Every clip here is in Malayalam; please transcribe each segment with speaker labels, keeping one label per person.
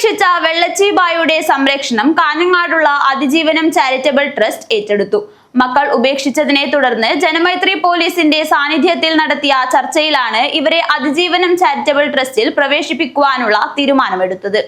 Speaker 1: ഉപേക്ഷിച്ച വെള്ളച്ചീബായുടെ സംരക്ഷണം കാഞ്ഞങ്ങാടുള്ള അതിജീവനം ചാരിറ്റബിൾ ട്രസ്റ്റ് ഏറ്റെടുത്തു. മക്കൾ ഉപേക്ഷിച്ചതിനെ തുടർന്ന് ജനമൈത്രി പോലീസിന്റെ സാന്നിധ്യത്തിൽ നടത്തിയ ചർച്ചയിലാണ് ഇവരെ അതിജീവനം ചാരിറ്റബിൾ ട്രസ്റ്റിൽ പ്രവേശിപ്പിക്കുവാനുള്ള തീരുമാനമെടുത്തത്.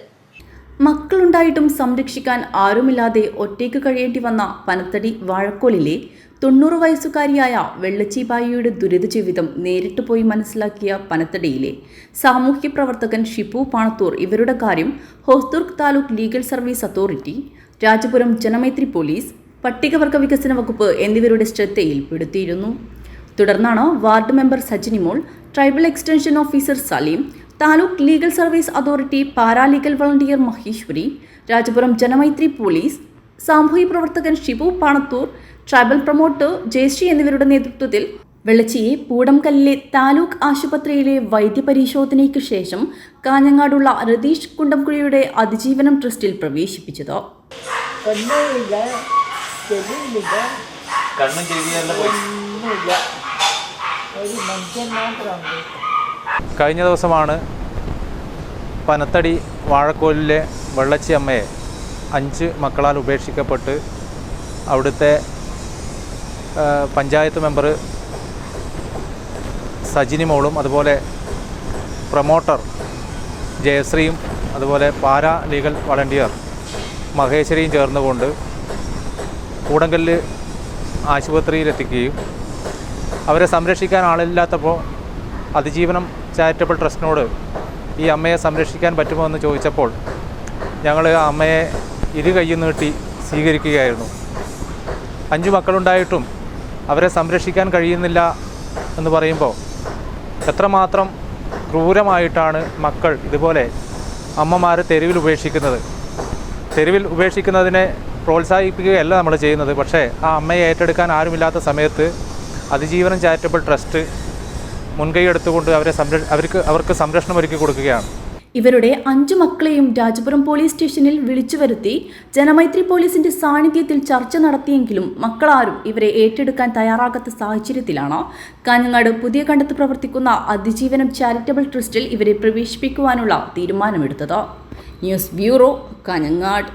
Speaker 2: മക്കളുണ്ടായിട്ടും സംരക്ഷിക്കാൻ ആരുമില്ലാതെ ഒറ്റയ്ക്ക് കഴിയേണ്ടി വന്ന പനത്തടി വാഴക്കോലിലെ തൊണ്ണൂറ് വയസ്സുകാരിയായ വെള്ളച്ചീബായിയുടെ ദുരിത ജീവിതം നേരിട്ട് പോയി മനസ്സിലാക്കിയ പനത്തടിയിലെ സാമൂഹ്യ പ്രവർത്തകൻ ഷിപ്പു പാണത്തൂർ ഇവരുടെ കാര്യം Hosdurg taluk legal service authority Rajapuram Janamaithri police പട്ടികവർഗ വികസന വകുപ്പ് എന്നിവരുടെ ശ്രദ്ധയിൽപ്പെടുത്തിയിരുന്നു തുടർന്നാണ് ward member Sajinimol tribal extension officer Saleem taluk legal service authority paralegal volunteer Maheshwari Rajapuram Janamaithri police സാമൂഹ്യ പ്രവർത്തകൻ ഷിബു പാണത്തൂർ ട്രൈബൽ പ്രൊമോട്ടർ ജയശ്രീ എന്നിവരുടെ നേതൃത്വത്തിൽ വെള്ളച്ചിയെ പൂടംകല്ലിലെ താലൂക്ക് ആശുപത്രിയിലെ വൈദ്യപരിശോധനയ്ക്ക് ശേഷം കാഞ്ഞങ്ങാടുള്ള രതീഷ് കുണ്ടംകുഴിയുടെ അതിജീവനം ട്രസ്റ്റിൽ പ്രവേശിപ്പിച്ചത്.
Speaker 3: ഒരു മനുഷ്യൻ മാത്രമുണ്ട്
Speaker 4: കഴിഞ്ഞ ദിവസമാണ് പനത്തടി വാഴക്കോലിലെ വെള്ളച്ചി അമ്മയെ അഞ്ച് മക്കളാൽ ഉപേക്ഷിക്കപ്പെട്ട് അവിടുത്തെ പഞ്ചായത്ത് മെമ്പർ സജിനി മോളും അതുപോലെ പ്രൊമോട്ടർ ജയശ്രീയും അതുപോലെ പാരാ ലീഗൽ വളണ്ടിയർ മഹേശ്വരിയും ചേർന്നുകൊണ്ട് കൂടങ്കല്ല് ആശുപത്രിയിലെത്തിക്കുകയും അവരെ സംരക്ഷിക്കാൻ ആളില്ലാത്തപ്പോൾ അതിജീവനം ചാരിറ്റബിൾ ട്രസ്റ്റിനോട് ഈ അമ്മയെ സംരക്ഷിക്കാൻ പറ്റുമോ എന്ന് ചോദിച്ചപ്പോൾ ഞങ്ങൾ ആ അമ്മയെ ഇരു കൈയും നീട്ടി സ്വീകരിക്കുകയായിരുന്നു. അഞ്ചു മക്കളുണ്ടായിട്ടും അവരെ സംരക്ഷിക്കാൻ കഴിയുന്നില്ല എന്ന് പറയുമ്പോൾ എത്രമാത്രം ക്രൂരമായിട്ടാണ് മക്കൾ ഇതുപോലെ അമ്മമാർ തെരുവിൽ ഉപേക്ഷിക്കുന്നത്. തെരുവിൽ ഉപേക്ഷിക്കുന്നതിനെ പ്രോത്സാഹിപ്പിക്കുകയല്ല നമ്മൾ ചെയ്യുന്നത്. പക്ഷേ ആ അമ്മയെ ഏറ്റെടുക്കാൻ ആരുമില്ലാത്ത സമയത്ത് അതിജീവനം ചാരിറ്റബിൾ ട്രസ്റ്റ് മുൻകൈ എടുത്തുകൊണ്ട് അവരെ അവർക്ക് അവർക്ക് സംരക്ഷണം ഒരുക്കി കൊടുക്കുകയാണ്.
Speaker 2: ഇവരുടെ അഞ്ചു മക്കളെയും രാജപുരം പോലീസ് സ്റ്റേഷനിൽ വിളിച്ചു വരുത്തി ജനമൈത്രി പോലീസിന്റെ സാന്നിധ്യത്തിൽ ചർച്ച നടത്തിയെങ്കിലും മക്കളാരും ഇവരെ ഏറ്റെടുക്കാൻ തയ്യാറാകാത്ത സാഹചര്യത്തിലാണ്. കാഞ്ഞങ്ങാട് പുതിയ കണ്ടത്ത് പ്രവർത്തിക്കുന്ന അതിജീവനം ചാരിറ്റബിൾ ട്രസ്റ്റിൽ ഇവരെ പ്രവേശിപ്പിക്കുവാനുള്ള തീരുമാനമെടുത്തത്. News bureau Kanhangad.